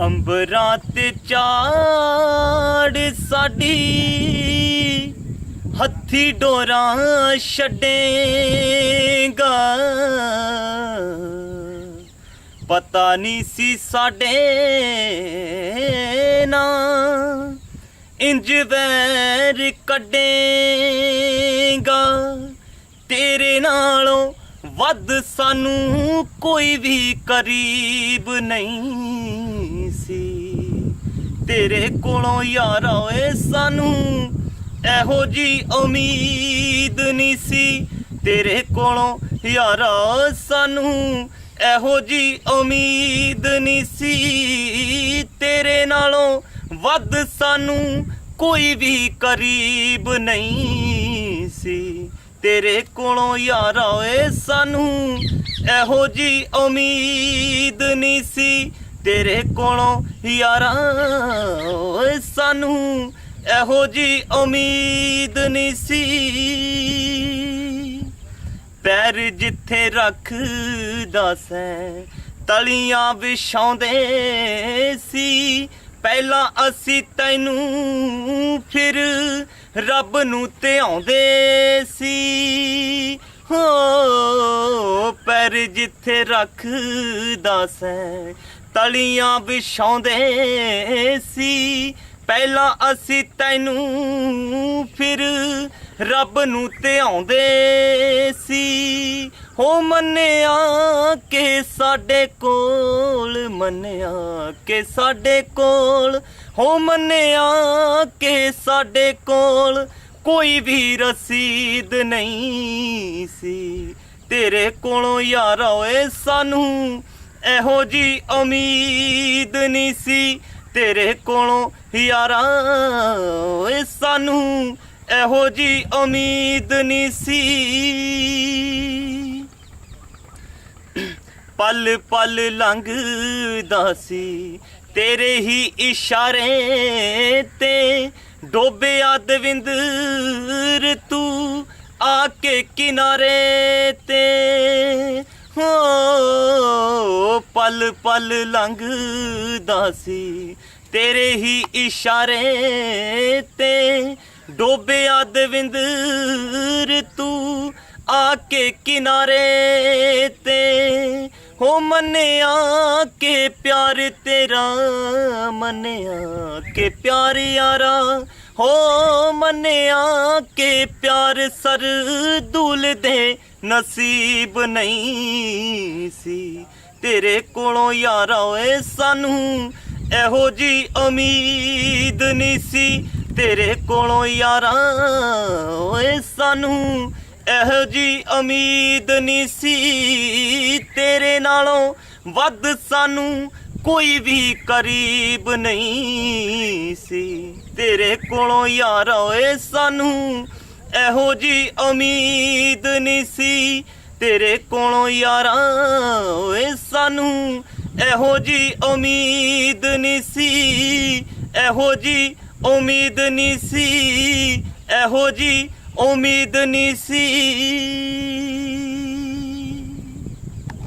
ਅੰਬਰਾਂ ਤੇ ਚਾੜ ਸਾਡੀ, ਹੱਥੀ ਡੋਰਾਂ ਛੱਡੇਗਾ। ਪਤਾ ਨਹੀਂ ਸੀ ਸਾਡੇ ਨਾ, ਇੰਜ ਵੈਰ ਕੱਢੇਗਾ। ਤੇਰੇ ਨਾਲੋਂ ਵੱਧ ਸਾਨੂੰ ਕੋਈ ਵੀ ਕਰੀਬ ਨਹੀਂ। ਤੇਰੇ ਕੋਲੋਂ ਯਾਰਾ ਓਏ ਸਾਨੂੰ। ਇਹੋ ਜੀ ਉਮੀਦ ਨਹੀਂ ਸੀ। ਤੇਰੇ ਕੋਲੋਂ ਯਾਰਾ ਸਾਨੂੰ। ਇਹੋ ਜੀ ਉਮੀਦ ਨਹੀਂ ਸੀ। ਤੇਰੇ ਨਾਲੋਂ ਵੱਧ ਸਾਨੂੰ ਕੋਈ ਵੀ ਕਰੀਬ ਨਹੀਂ ਸੀ। ਤੇਰੇ ਕੋਲੋਂ ਯਾਰਾ ਓਏ ਸਾਨੂੰ। ਇਹੋ ਜੀ ਉਮੀਦ ਨਹੀਂ ਸੀ। ਤੇਰੇ ਕੋਲੋਂ ਯਾਰਾਂ, ਓਏ ਸਾਨੂੰ ਇਹੋ ਜੀ ਉਮੀਦ ਨਹੀਂ ਸੀ। ਪੈਰ ਜਿੱਥੇ ਰੱਖਦਾ ਸੈਂ, ਤਲੀਆਂ ਵਿਛਾਉਂਦੇ ਸੀ। ਪਹਿਲਾਂ ਅਸੀਂ ਤੈਨੂੰ ਫਿਰ ਰੱਬ ਨੂੰ ਧਿਆਉਂਦੇ ਸੀ। ਹੋ, ਪੈਰ ਜਿੱਥੇ ਰੱਖਦਾ ਸੈਂ ਤਲੀਆਂ ਵਿਛਾਉਂਦੇ ਸੀ। ਪਹਿਲਾਂ ਅਸੀਂ ਤੈਨੂੰ ਫਿਰ ਰੱਬ ਨੂੰ ਧਿਆਉਂਦੇ ਸੀ। ਹੋ ਮੰਨਿਆ ਕਿ ਸਾਡੇ ਕੋਲ, ਮੰਨਿਆ ਕਿ ਸਾਡੇ ਕੋਲ, ਹੋ ਮੰਨਿਆ ਕਿ ਸਾਡੇ ਕੋਲ ਕੋਈ ਵੀ ਰਸੀਦ ਨਹੀਂ ਸੀ। ਤੇਰੇ ਕੋਲੋਂ ਯਾਰ ਓਏ ਸਾਨੂੰ ਇਹੋ ਜੀ ਉਮੀਦ ਨਹੀਂ ਸੀ ਤੇਰੇ ਕੋਲੋਂ ਯਾਰਾ। ਓਏ ਸਾਨੂੰ ਇਹੋ ਜੀ ਉਮੀਦ ਨਹੀਂ ਸੀ। ਪਲ ਪਲ ਲੰਘਦਾ ਸੀ ਤੇਰੇ ਹੀ ਇਸ਼ਾਰੇ ਤੇ। ਡੋਬਿਆ ਦਵਿੰਦਰ ਤੂੰ ਆ ਕੇ ਕਿਨਾਰੇ ਤੇ ਹੋ ਪਲ ਪਲ ਲੰਘਦਾ ਸੀ। ਤੇਰੇ ਹੀ ਇਸ਼ਾਰੇ ਤੇ ਡੋਬਿਆ ਦਵਿੰਦਰ, ਤੂੰ ਆ ਕੇ ਕਿਨਾਰੇ ਤੇ। ਹੋ ਮੰਨਿਆ ਕੇ ਪਿਆਰ ਤੇਰਾ, ਮੰਨਿਆ ਕੇ ਪਿਆਰ ਯਾਰਾ। ਹੋ ਮੰਨਿਆ ਕੇ ਪਿਆਰ ਸਰ ਦੁਲ ਦੇ ਨਸੀਬ ਨਹੀਂ ਸੀ। ਤੇਰੇ ਕੋਲੋਂ ਯਾਰਾ ਓਏ ਸਾਨੂੰ, ਇਹੋ ਜੀ ਉਮੀਦ ਨਹੀਂ ਸੀ। ਤੇਰੇ ਕੋਲੋਂ ਯਾਰਾ ਓਏ ਸਾਨੂੰ, ਇਹੋ ਜੀ ਉਮੀਦ ਨਹੀਂ ਸੀ। ਤੇਰੇ ਨਾਲੋਂ ਵੱਧ ਸਾਨੂੰ ਕੋਈ ਵੀ ਕਰੀਬ ਨਹੀਂ ਸੀ। ਤੇਰੇ ਕੋਲੋਂ ਯਾਰ ਓਏ ਸਾਨੂੰ, ਇਹੋ ਜੀ ਉਮੀਦ ਨਹੀਂ ਸੀ। ਤੇਰੇ ਕੋਲੋਂ ਯਾਰਾਂ, ਓਏ ਸਾਨੂੰ ਇਹੋ ਜੀ ਉਮੀਦ ਨਹੀਂ ਸੀ, ਇਹੋ ਜੀ ਉਮੀਦ ਨਹੀਂ ਸੀ, ਇਹੋ ਜੀ ਉਮੀਦ ਨਹੀਂ ਸੀ।